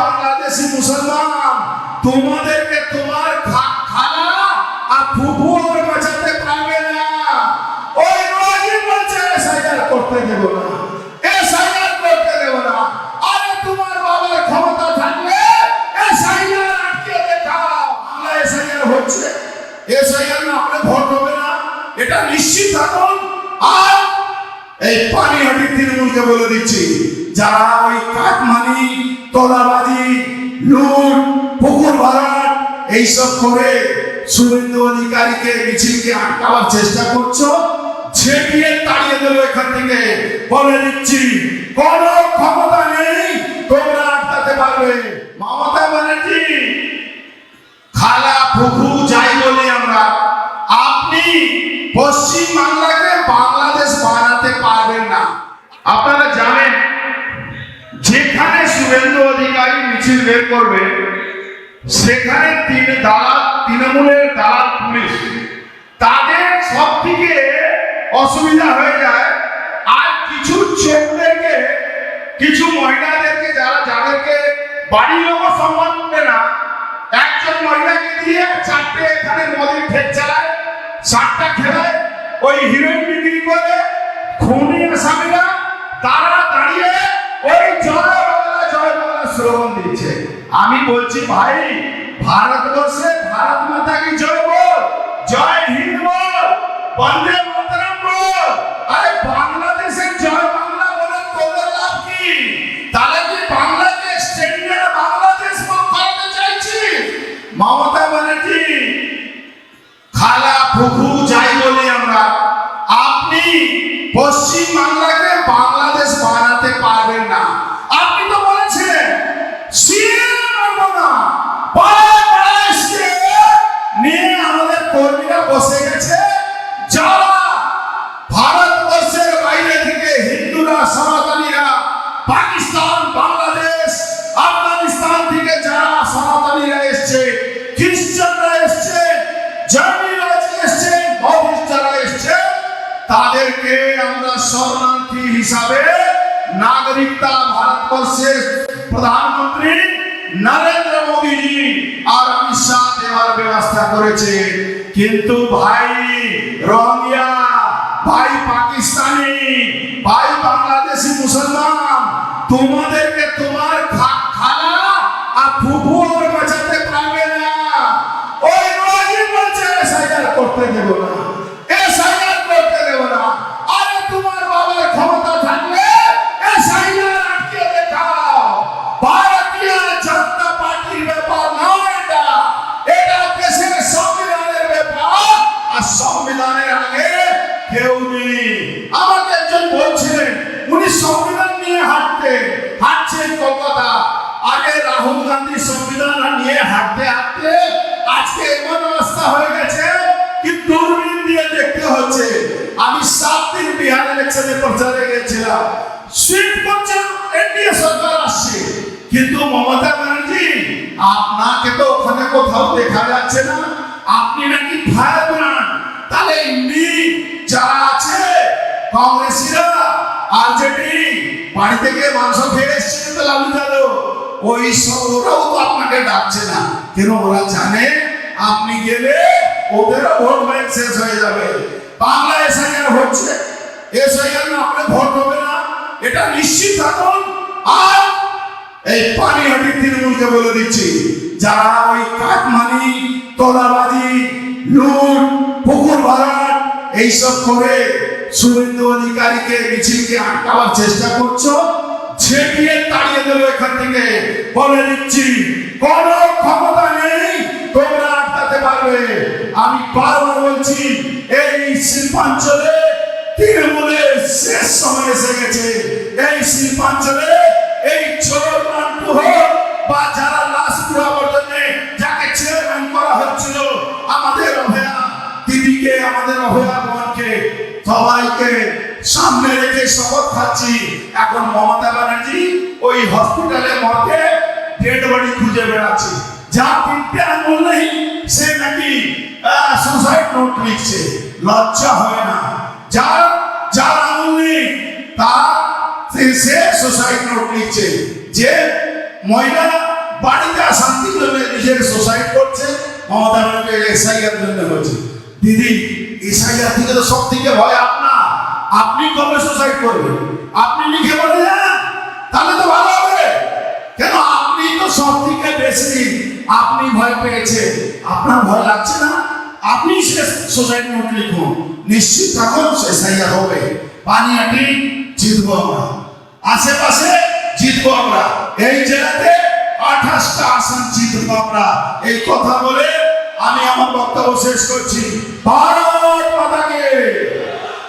বাংলাদেশি মুসলমান, তোমাদেরকে তোমার খালা আর ফুফু আর বাঁচাতে পারবে না। ওই রোজই বলছে এসআইআর করতে দেব না। এসআইআর করতে দেব না। আরে তোমার ক্ষমতা থাকলে এসআইআর আটকে দেখাও। এসআইআর হচ্ছে। এসআইআর না ভোট হবে না। এটা নিশ্চিত থাকুন। আর এই পানিহাটির তৃণমূলকে বলে দিচ্ছি, যারা ওই কাটমানি তোলাবাজি, লুট, পুকুর ভরাট, এইসব করে শুভেন্দু অধিকারীকে মিছিলকে আটকাবার চেষ্টা করছ ঝেঁটিয়ে তাড়িয়ে দেবো এখান থেকে। বলে দিচ্ছি, কোন ক্ষমতা নেই, তোমরা আটকাতে পারবে। মমতা ব্যানার্জি, খালা ফুফু মিছিল বের করবে। সেখানে তিন দালাল তৃণমূলের দালাল পুলিশ। তাদের সব থেকে অসুবিধা হয়ে যায়, আর কিছু চোখদেরকে কিছু মহিলাদেরকে যারা, যাদেরকে বাড়ির লোক সম্মান করে না, একজন মহিলাকে দিয়ে চারটে এখানে মদের ঠেক চালায় সাতটা খেলায় ওই হিরোইন বিক্রি করে খুনি আসামিরা তারা দাঁড়িয়ে ওই বাংলা স্লোগান দিচ্ছে। আমি বলছি ভাই ভারতবর্ষে ভারত মাতাকে জয় বল? জয় হিন্দ বল? বন্দে তাদেরকে আমরা শরণার্থী হিসাবে নাগরিকতা ভারতবর্ষের প্রধানমন্ত্রী নরেন্দ্র মোদীজি আর অমিত শাহ দেওয়ার ব্যবস্থা করেছে। কিন্তু ভাই রোহিঙ্গা, ভাই পাকিস্তানি, ভাই বাংলাদেশি মুসলমান তোমাদেরকে কেউ নেই আমাকে একজন বলছিলেন, উনি সংবিধান নিয়ে হাঁটতে হাঁটছেন কলকাতা। আগে রাহুল গান্ধী সংবিধান নিয়ে হাঁটতে হাঁটতে আজকে এমন অবস্থা হয়ে গেছে কি দূরবীন দিয়ে দেখতে হচ্ছে। আমি সাত দিন বিহার ইলেকশনে প্রচারে গেছিলাম সিট করছে এনডিএ সরকার আসছে। কিন্তু মমতা ব্যানার্জি, আপনাকে তো ওখানে কোথাও দেখা যাচ্ছে না। আপনি নাকি ফায়ার তাহলে যারা আছে, কংগ্রেসীরা, আরজেডি, বাড়ি থেকে মাংস খেয়ে এসেছিল তো লালু যাদব। ওই সব ওরাও তো আপনাকে ডাকছে না। কেন ওরা জানে? আপনি গেলে ওদেরও ভোট ব্যাংক শেষ হয়ে যাবে। বাংলা এসআইআর হচ্ছে। এসআইআর না হলে ভোট হবে না। এটা নিশ্চিত থাকুন। আর এই পানিহাটির তৃণমূলকে বলে দিচ্ছি, যারা ওই কাটমানি তোলাবাজি এইসব করে শুভেন্দু অধিকারীকে মিছিলকে আটকাবার চেষ্টা করছ ঝেঁটিয়ে তাড়িয়ে দেবো এখান থেকে। বলে দিচ্ছি, কোন ক্ষমতা নেই, তোমরা আটকাতে পারবে। আমি বারবার বলছি, এই শিল্পাঞ্চলে তৃণমূলের শেষ সময় এসে গেছে। এই শিল্পাঞ্চলে এই চোর নান্টু হোক বা যারা লাশ পুরাবার জন্য যাকে চেয়ারম্যান করা হচ্ছিল, আমাদের অভয়া, দিদিকে আমাদের অভয়া সবাইকে সামনে রেখে শপথ খাচ্ছি। এখন মমতা ব্যানার্জি ওই হসপিটালে মধ্যে ডেড বডি খুঁজে বেড়াচ্ছে। যা তিনটে আঙুল নেই, সে নাকি সুসাইড নোট লিখছে। লজ্জা হয় না। যার যার আঙুল নেই তার সে সুসাইড নোট লিখছে। যে মহিলা বাড়িতে শান্তি জন্য নিজের সুসাইড করছে, মমতা ব্যানার্জি এসআইআর জন্য হচ্ছে দিদি এসআইআর থেকে তো সব থেকে ভয় আপনার। আপনি কবে সুসাইড করবেন? আপনি লিখে বলে যান তাহলে তো ভালো হবে। কেন আপনি তো সব থেকে বেশি আপনি ভয় পেয়েছেন। আপনার ভয় লাগছে না? আপনি সোসাইড নোট লিখুন। নিশ্চিত থাকুন এসআইআর হবে। পানিয়াটি জিতবো আমরা। আশেপাশে জিতবো আমরা। এই জেলাতে আঠাশটা আসন জিতবো আমরা। এই কথা বলে আমি আমার বক্তব্য শেষ করছি। মাতাকে